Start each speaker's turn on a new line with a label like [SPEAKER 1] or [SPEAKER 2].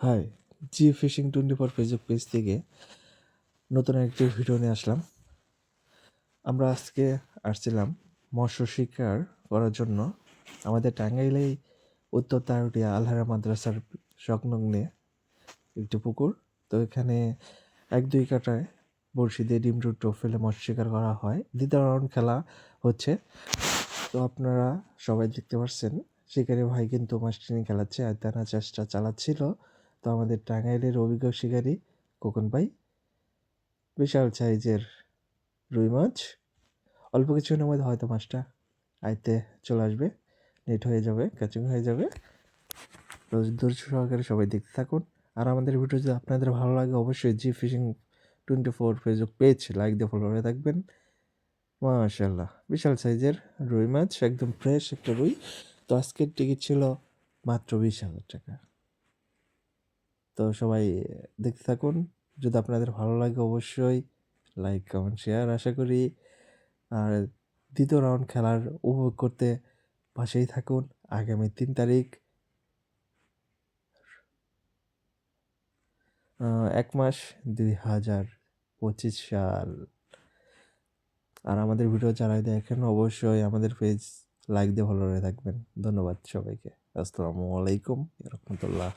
[SPEAKER 1] Hi G fishing twenty four Facebook page থেকে নতুন একটি ভিডিও নিয়ে আসলাম। আমরা আজকে আসছিলাম মৎস্য শিকার করার জন্য আমাদের টাঙ্গাইলেই উত্তর তারুটিয়া আলহারা মাদ্রাসার সংলগ্নে একটি পুকুর। তো এখানে এক দুই কাটায় বড়শি দিয়ে ডিম টুটো ফেলে মৎস্য শিকার করা হয়। দ্বিতীয় রাউন্ড খেলা হচ্ছে। তো আপনারা সবাই দেখতে পাচ্ছেন শিকারি ভাই কিন্তু মাছটি নিয়ে খেলাচ্ছে, আর টানা চেষ্টা চালাচ্ছিল। তো আমাদের টাঙ্গাইলের অভিজ্ঞ শিকারী কোকন ভাই, বিশাল সাইজের রুই মাছ, অল্প কিছুদিনের মধ্যে হয়তো মাছটা আইতে চলে আসবে, নেট হয়ে যাবে ক্যাচিং হয়ে যাবে। তো সহকারে সবাই দেখতে থাকুন। আর আমাদের ভিডিও যদি আপনাদের ভালো লাগে, অবশ্যই G fishing twenty four Facebook page like দিয়ে ফলো করে থাকবেন। মাশাল্লাহ বিশাল সাইজের রুই মাছ, একদম ফ্রেশ একটা রুই। তো আজকের টিকিট ছিল মাত্র বিশ হাজার টাকা। তো সবাই দেখতে থাকুন। যদি আপনাদের ভালো লাগে অবশ্যই লাইক কমেন্ট শেয়ার আশা করি। আর দ্বিতীয় রাউন্ড খেলার উপভোগ করতে পাশেই থাকুন। আগামী তিন তারিখ। এক মাস দুই হাজার পঁচিশ সাল। আর আমাদের ভিডিও যারা দেখেন অবশ্যই আমাদের পেজ লাইক দিয়ে ভালো থাকবেন। ধন্যবাদ সবাইকে। আসসালামু আলাইকুম রহমতুল্লাহ